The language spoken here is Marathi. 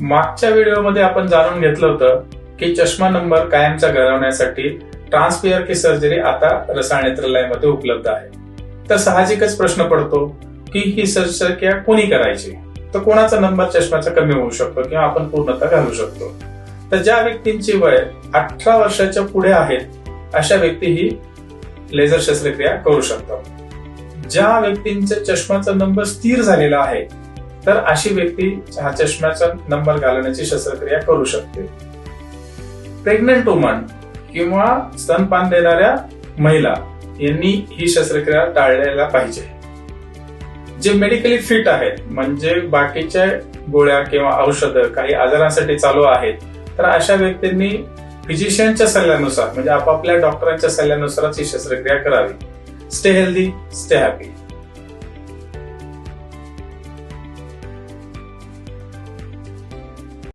मागच्या व्हिडिओमध्ये आपण जाणून घेतलं होतं की चष्मा नंबर कायमचा घालवण्यासाठी ट्रान्सपियर सर्जरी आता रसाळ नेत्रालयामध्ये उपलब्ध आहे. तर साहजिकच प्रश्न पडतो की ही शस्त्रक्रिया कोणी करायची? तर कोणाचा नंबर चष्म्याचा कमी होऊ शकतो किंवा आपण पूर्णतः घालू शकतो? तर ज्या व्यक्तींची वय अठरा वर्षाच्या पुढे आहेत अशा व्यक्ती ही लेझर शस्त्रक्रिया करू शकतात. ज्या व्यक्तींचा चष्म्याचा नंबर स्थिर झालेला आहे तर अशी व्यक्ती हा चष्म्याचा नंबर घालण्याची शस्त्रक्रिया करू शकते. प्रेग्नंट वुमन किंवा स्तनपान देणाऱ्या महिला यांनी ही शस्त्रक्रिया टाळायला पाहिजे. जे मेडिकली फिट आहेत म्हणजे बाकीच्या गोळ्या किंवा औषधं काही आजारांसाठी चालू आहेत तर अशा व्यक्तींनी फिजिशियनच्या सल्ल्यानुसार म्हणजे आपापल्या डॉक्टरांच्या सल्ल्यानुसारच ही शस्त्रक्रिया करावी. Stay healthy stay happy